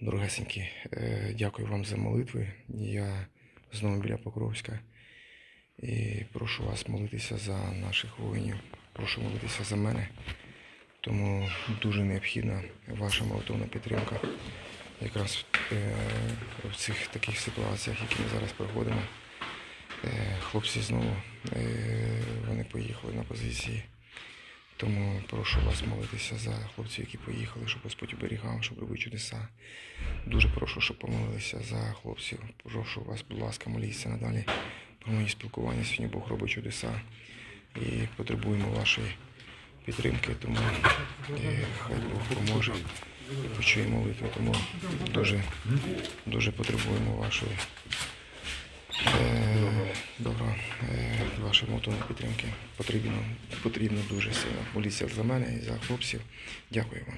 Дорогесенькі, е, дякую вам за молитви. Я знову біля Покровська. І прошу вас молитися за наших воїнів. Прошу молитися за мене. Тому дуже необхідна ваша молитовна підтримка. Якраз е, в цих таких ситуаціях, які ми зараз проходимо. Е, хлопці знову вони поїхали на позиції. Тому прошу вас молитися за хлопців, які поїхали, щоб Господь оберігав, щоб робив чудеса. Дуже прошу, щоб помолилися за хлопців. Прошу вас, будь ласка, моліться надалі про мої спілкування. Сьогодні Бог робить чудеса і потребуємо вашої підтримки. Тому хай Бог поможе і почує молитви. Тому дуже, дуже потребуємо вашої. Е, Добро, е, вашої молитовної підтримки потрібно, потрібно дуже сильно. Моліться за мене і за хлопців. Дякую вам.